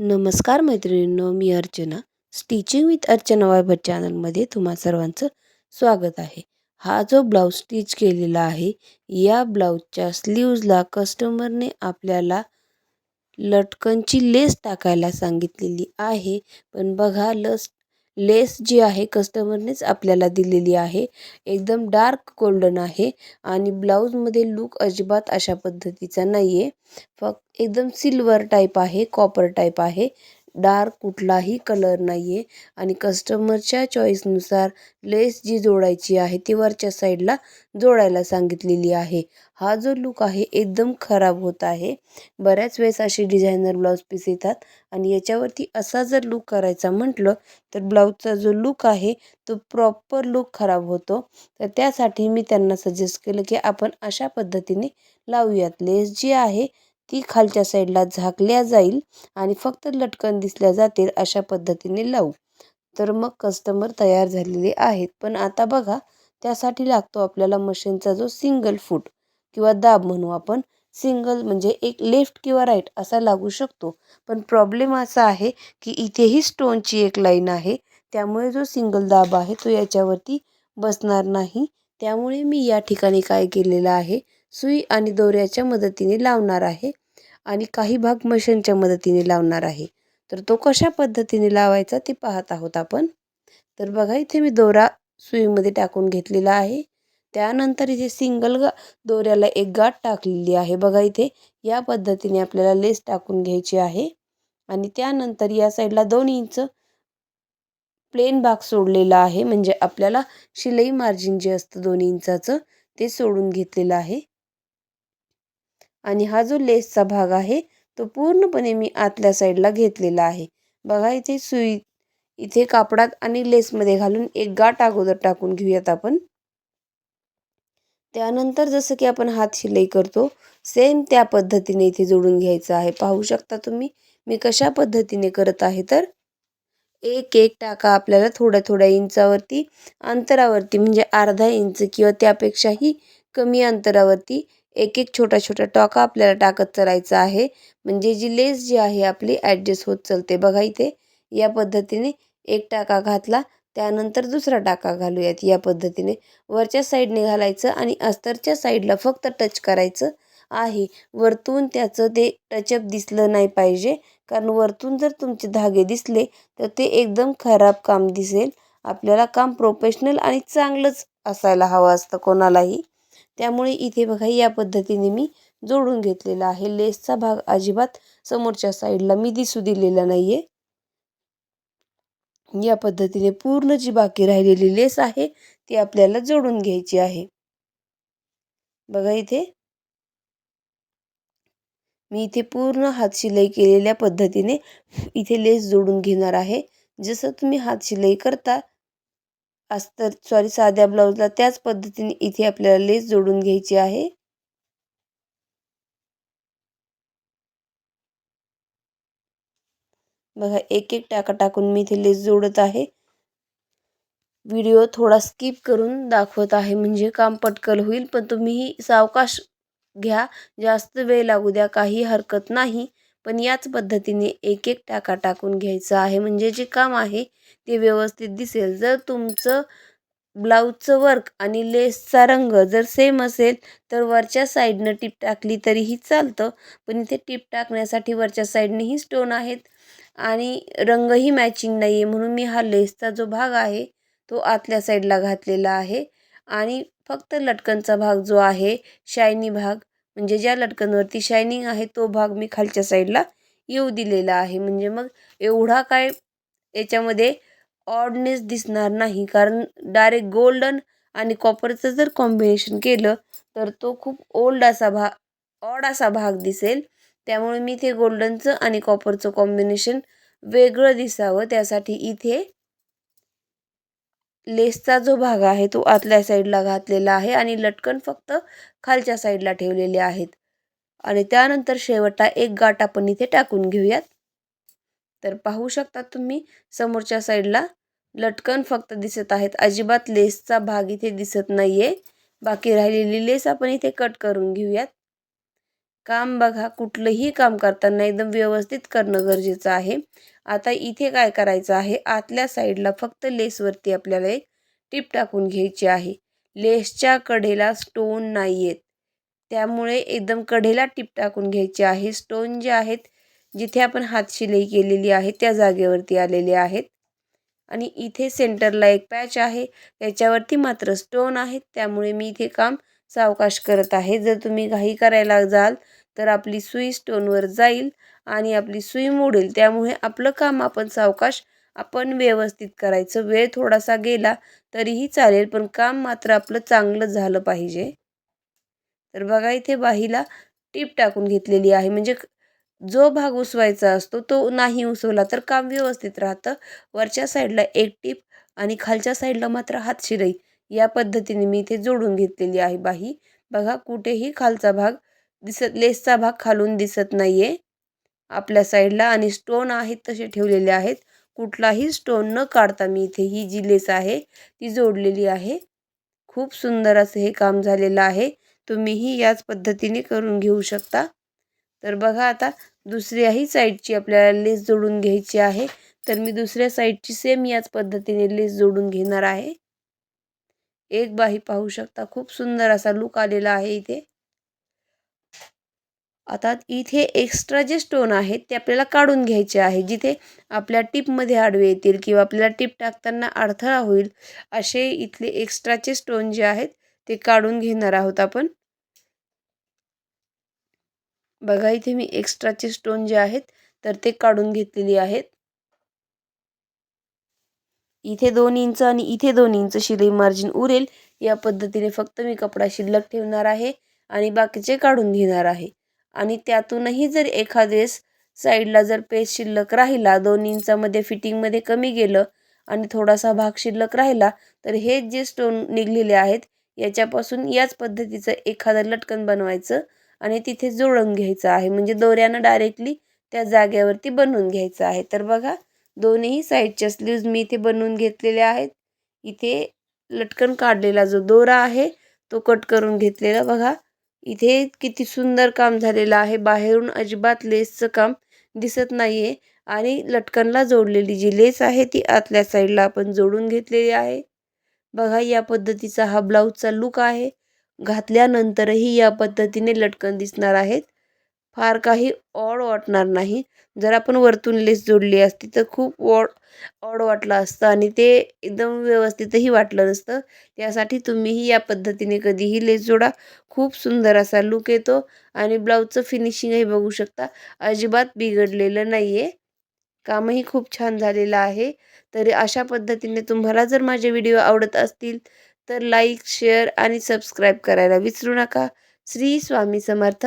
नमस्कार मैत्रिणींनो मी अर्चना. स्टिचिंग विथ अर्चना वायभर चॅनलमध्ये तुम्हा सर्वांचं स्वागत आहे. हा जो ब्लाऊज स्टिच केलेला आहे या ब्लाऊजच्या स्लीव्जला कस्टमरने आपल्याला लटकनची लेस टाकायला सांगितलेली आहे. पण बघा लस लेस जी आहे कस्टमरनेच आपल्याला दिलेली आहे. एकदम डार्क गोल्डन आहे आणि ब्लाऊजमध्ये लूक अजिबात अशा पद्धतीचा नाही आहे फक्त एकदम सिल्वर टाईप आहे कॉपर टाईप आहे. डार्क कुठलाही कलर नाही आहे आणि कस्टमरच्या चॉईसनुसार लेस जी जोडायची आहे ती वरच्या साईडला जोडायला सांगितलेली आहे. हा जो लूक आहे एकदम खराब होत आहे. बऱ्याच वेळेस असे डिझायनर ब्लाऊज पीस येतात. आणि याच्यावरती असा जर लूक करायचा म्हटलं तर ब्लाऊजचा जो लूक आहे तो प्रॉपर लूक खराब होतो. तर त्यासाठी मी त्यांना सजेस्ट केलं की आपण अशा पद्धतीने लावूयात. लेस जी आहे ती खालच्या साईडला झाकल्या जाईल आणि फक्त लटकन दिसल्या जातील अशा पद्धतीने लावू. तर मग कस्टमर तयार झालेले आहेत. पण आता बघा त्यासाठी लागतो आपल्याला मशीनचा जो सिंगल फूट किंवा दाब म्हणू आपण. सिंगल म्हणजे एक लेफ्ट किंवा राईट असा लागू शकतो. पण प्रॉब्लेम असा आहे की इथेही स्टोनची एक लाईन आहे. त्यामुळे जो सिंगल दाब आहे तो याच्यावरती बसणार नाही. त्यामुळे मी या ठिकाणी काय केलेलं आहे? सुई आणि दोऱ्याच्या मदतीने लावणार आहे. आणि काही भाग मशीनच्या मदतीने लावणार आहे. तर तो कशा पद्धतीने लावायचा ते पाहत आहोत आपण. तर बघा इथे मी दोरा सुईमध्ये टाकून घेतलेला आहे. त्यानंतर इथे सिंगल गा दोऱ्याला एक गाठ टाकलेली आहे. बघा इथे या पद्धतीने आपल्याला लेस टाकून घ्यायची आहे. आणि त्यानंतर या साईडला दोन इंच प्लेन भाग सोडलेला आहे. म्हणजे आपल्याला शिलाई मार्जिन जे असतं दोन इंचाचं ते सोडून घेतलेलं आहे. आणि हा जो लेसचा भाग आहे तो पूर्णपणे मी आतल्या साईडला घेतलेला आहे. बघा इथे सुई इथे कापडात आणि लेसमध्ये घालून एक गाठ अगोदर टाकून घेऊयात आपण. त्यानंतर जसं की आपण हात शिलाई करतो सेम त्या पद्धतीने इथे जोडून घ्यायचं आहे. पाहू शकता तुम्ही मी कशा पद्धतीने करत आहे तर एक एक टाका आपल्याला थोड्या थोड्या इंचावरती अंतरावरती म्हणजे अर्धा इंच किंवा त्यापेक्षाही कमी अंतरावरती एक एक छोटा छोटा टाका आपल्याला टाकत चालायचा आहे. म्हणजे जी लेस जी आहे आपली ॲडजस्ट होत चलते. बघा इथे या पद्धतीने एक टाका घातला त्यानंतर दुसरा टाका घालूयात. या पद्धतीने वरच्या साईडने घालायचं आणि अस्तरच्या साईडला फक्त टच करायचं आहे. वरतून त्याचं ते टचअप दिसलं नाही पाहिजे. कारण वरतून जर तुमचे धागे दिसले तर ते एकदम खराब काम दिसेल. आपल्याला काम प्रोफेशनल आणि चांगलंच असायला हवं असतं कोणालाही. त्यामुळे इथे बघा या पद्धतीने मी जोडून घेतलेला आहे. लेसचा भाग अजिबात समोरच्या साईडला मी दिसू दिलेला नाही आहे या पद्धतीने पूर्ण जी बाकी राहिलेली लेस आहे ती आपल्याला जोडून घ्यायची आहे. बघा इथे. मी इथे पूर्ण हात शिलाई केलेल्या पद्धतीने इथे लेस जोडून घेणार आहे. जसं तुम्ही हात शिलाई करता अस्तर सॉरी साध्या ब्लाऊजला त्याच पद्धतीने इथे आपल्याला लेस जोडून घ्यायची आहे. बघा एक एक टाका टाकून मी इथे लेस जोडत आहे. व्हिडिओ थोडा स्किप करून दाखवत आहे म्हणजे काम पटकल होईल पण तुम्ही सावकाश घ्या. जास्त वेळ लागू द्या काही हरकत नाही. पण याच पद्धतीने एक एक टाका टाकून घ्यायचं आहे. म्हणजे जे काम आहे ते व्यवस्थित दिसेल. जर तुमचं ब्लाऊजचं वर्क आणि लेसचा रंग जर सेम असेल तर वरच्या साईडनं टीप टाकली तरीही चालतं. पण इथे टीप टाकण्यासाठी वरच्या साईडनेही स्टोन आहेत आणि रंगही मॅचिंग नाही आहे म्हणून मी हा लेसचा जो भाग आहे तो आतल्या साईडला घातलेला आहे. आणि फक्त लटकनचा भाग जो आहे शायनी भाग म्हणजे ज्या लटकनवरती शायनिंग आहे तो भाग मी खालच्या साईडला येऊ दिलेला आहे. म्हणजे मग एवढा काय याच्यामध्ये ऑडनेस दिसणार नाही. कारण डायरेक्ट गोल्डन आणि कॉपरचं जर कॉम्बिनेशन केलं तर तो खूप ओल्ड असा भाग ऑड असा भाग दिसेल. त्यामुळे मी ते गोल्डनचं आणि कॉपरचं कॉम्बिनेशन वेगळं दिसावं. त्यासाठी इथे लेसचा जो भाग आहे तो आतल्या साईडला घातलेला आहे आणि लटकन फक्त खालच्या साईडला ठेवलेले आहेत. आणि त्यानंतर शेवटा एक गाठ आपण इथे टाकून घेऊयात. तर पाहू शकता तुम्ही समोरच्या साईडला लटकन फक्त दिसत आहेत. अजिबात लेसचा भाग इथे दिसत नाही आहे बाकी राहिलेली लेस आपण इथे कट करून घेऊयात. काम बघा कुठलंही काम करताना एकदम व्यवस्थित करणं गरजेचं आहे. आता इथे काय करायचं आहे? आतल्या साईडला फक्त लेसवरती आपल्याला एक टीप टाकून घ्यायची आहे. लेसच्या कडेला स्टोन नाही आहेत त्यामुळे एकदम कडेला टीप टाकून घ्यायची आहे. स्टोन जे आहेत जिथे आपण हात शिलाई केलेली आहे त्या जागेवरती आलेले आहेत. आणि इथे सेंटरला एक पॅच आहे. त्याच्यावरती मात्र स्टोन आहेत. त्यामुळे मी इथे काम सावकाश करत आहे. जर तुम्ही घाई करायला जाल तर आपली सुई स्टोनवर जाईल आणि आपली सुई मोडेल. त्यामुळे आपलं काम आपण सावकाश आपण व्यवस्थित करायचं. वेळ थोडासा गेला तरीही चालेल पण काम मात्र आपलं चांगलं झालं पाहिजे. तर बघा इथे बाहीला टीप टाकून घेतलेली आहे. म्हणजे जो भाग उसवायचा असतो तो नाही उसवला तर काम व्यवस्थित राहतं. वरच्या साईडला एक टीप आणि खालच्या साईडला मात्र हात शिराई या पद्धतीने मी इथे जोडून घेतलेली आहे बाही. बघा कुठेही खालचा भाग दिसत लेसचा भाग खालून दिसत नाही आहे आपल्या साईडला आणि स्टोन आहेत तसे ठेवलेले आहेत. कुठलाही स्टोन न काढता मी इथे ही जी लेस आहे ती जोडलेली आहे. खूप सुंदर असं हे काम झालेलं आहे. तुम्हीही याच पद्धतीने करून घेऊ शकता. तर बघा आता दुसऱ्याही साईडची आपल्याला लेस जोडून घ्यायची आहे. तर मी दुसऱ्या साईडची सेम याच पद्धतीने लेस जोडून घेणार आहे. एक बाही पाहू शकता खूप सुंदर असा लुक आलेला आहे इथे. आता इथे एक्स्ट्रा जे स्टोन आहेत ते आपल्याला काढून घ्यायचे आहे. जिथे आपल्या टिपमध्ये आडवे येतील किंवा आपल्याला टिप टाकताना अडथळा होईल असे इथले एक्स्ट्राचे स्टोन जे आहेत ते काढून घेणार आहोत आपण. बघा इथे मी एक्स्ट्राचे स्टोन जे आहेत तर ते काढून घेतलेली आहेत. इथे दोन इंच आणि इथे दोन इंच शिलाई मार्जिन उरेल. या पद्धतीने फक्त मी कपडा शिल्लक ठेवणार आहे आणि बाकीचे काढून घेणार आहे. आणि त्यातूनही जर एखादेस साईडला जर पेज शिल्लक राहिला दोन इंचामध्ये फिटिंगमध्ये कमी गेलं आणि थोडासा भाग शिल्लक राहिला तर हे जे स्टोन निघलेले आहेत याच्यापासून याच पद्धतीचं एखादं लटकन बनवायचं आणि तिथे जोडून घ्यायचं आहे. म्हणजे दोऱ्यानं डायरेक्टली त्या जागेवरती बनवून घ्यायचं आहे. तर बघा दोन्ही साईडच्या स्लीव्ज मी इथे बनवून घेतलेल्या आहेत. इथे लटकन काढलेला जो दोरा आहे तो कट करून घेतलेला बघा. इथे किती सुंदर काम झालेलं आहे. बाहेरून अजिबात लेसचं काम दिसत नाही आहे आणि लटकनला जोडलेली जी लेस आहे ती आतल्या साईडला आपण जोडून घेतलेली आहे. बघा या पद्धतीचा हा ब्लाऊजचा लुक आहे. घातल्यानंतरही या पद्धतीने लटकन दिसणार आहेत. फार काही ऑड वाटणार नाही. जर आपण वरतून लेस जोडली असती तर खूप ऑड ऑड वाटलं असतं आणि ते एकदम व्यवस्थितही वाटलं नसतं. त्यासाठी तुम्हीही या पद्धतीने कधीही लेस जोडा. खूप सुंदर असा लुक येतो आणि ब्लाऊजचं फिनिशिंगही बघू शकता. अजिबात बिघडलेलं नाही आहे कामही खूप छान झालेलं आहे. तरी अशा पद्धतीने तुम्हाला जर माझे व्हिडिओ आवडत असतील तर लाईक शेअर आणि सबस्क्राईब करायला विसरू नका. श्री स्वामी समर्थ.